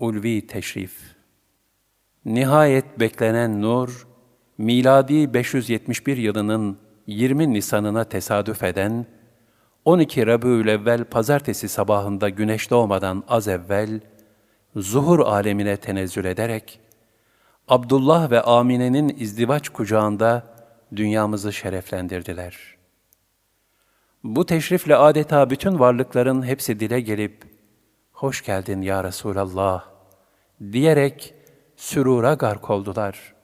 Ulvi Teşrif Nihayet beklenen nur, miladi 571 yılının 20 Nisan'ına tesadüf eden, 12 Rabiülevvel pazartesi sabahında güneş doğmadan az evvel, zuhur alemine tenezzül ederek, Abdullah ve Amine'nin izdivaç kucağında dünyamızı şereflendirdiler. Bu teşrifle adeta bütün varlıkların hepsi dile gelip, hoş geldin ya Resulallah diyerek sürura gark oldular.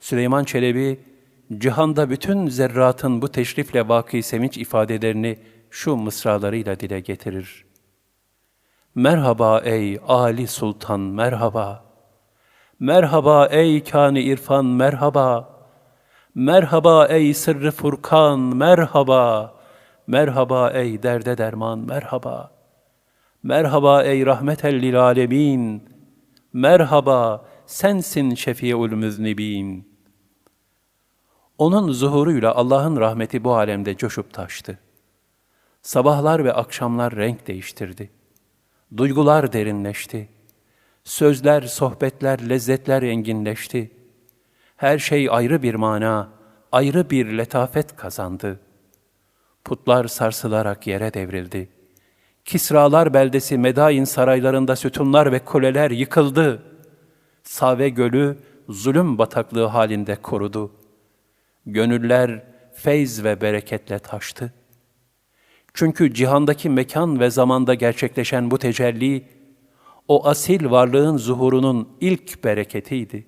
Süleyman Çelebi, cihanda bütün zerratın bu teşrifle vaki sevinç ifadelerini şu mısralarıyla dile getirir. Merhaba ey Ali Sultan merhaba. Merhaba ey kâni irfan merhaba. Merhaba ey sırrı furkan merhaba. Merhaba ey derde derman merhaba. Merhaba ey rahmeten lil alemin. Merhaba sensin şefi'ul müznibin. Onun zuhuruyla Allah'ın rahmeti bu alemde coşup taştı. Sabahlar ve akşamlar renk değiştirdi. Duygular derinleşti. Sözler, sohbetler, lezzetler enginleşti. Her şey ayrı bir mana, ayrı bir letafet kazandı. Putlar sarsılarak yere devrildi. Kisralar beldesi Medain saraylarında sütunlar ve kuleler yıkıldı. Save gölü zulüm bataklığı halinde korudu. Gönüller feyz ve bereketle taştı. Çünkü cihandaki mekan ve zamanda gerçekleşen bu tecelli, o asil varlığın zuhurunun ilk bereketiydi.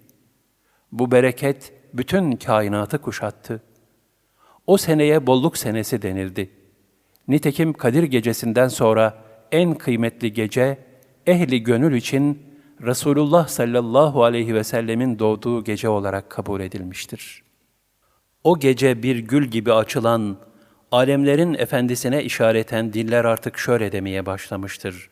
Bu bereket bütün kainatı kuşattı. O seneye bolluk senesi denildi. Nitekim Kadir gecesinden sonra en kıymetli gece, ehli gönül için Resulullah sallallahu aleyhi ve sellemin doğduğu gece olarak kabul edilmiştir. O gece bir gül gibi açılan, alemlerin efendisine işareten diller artık şöyle demeye başlamıştır.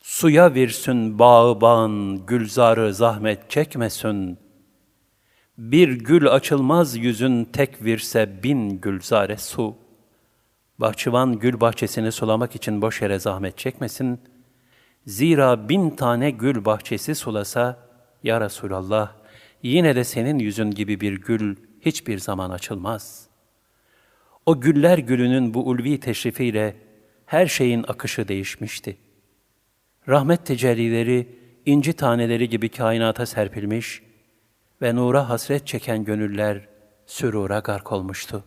Suya virsün bağı bağın, gülzarı zahmet çekmesin. Bir gül açılmaz yüzün tek virse bin gülzare su. Bahçıvan gül bahçesini sulamak için boş yere zahmet çekmesin. Zira bin tane gül bahçesi sulasa, Ya Resulallah, yine de senin yüzün gibi bir gül hiçbir zaman açılmaz. O güller gülünün bu ulvi teşrifiyle her şeyin akışı değişmişti. Rahmet tecellileri inci taneleri gibi kainata serpilmiş ve nura hasret çeken gönüller sürura gark olmuştu.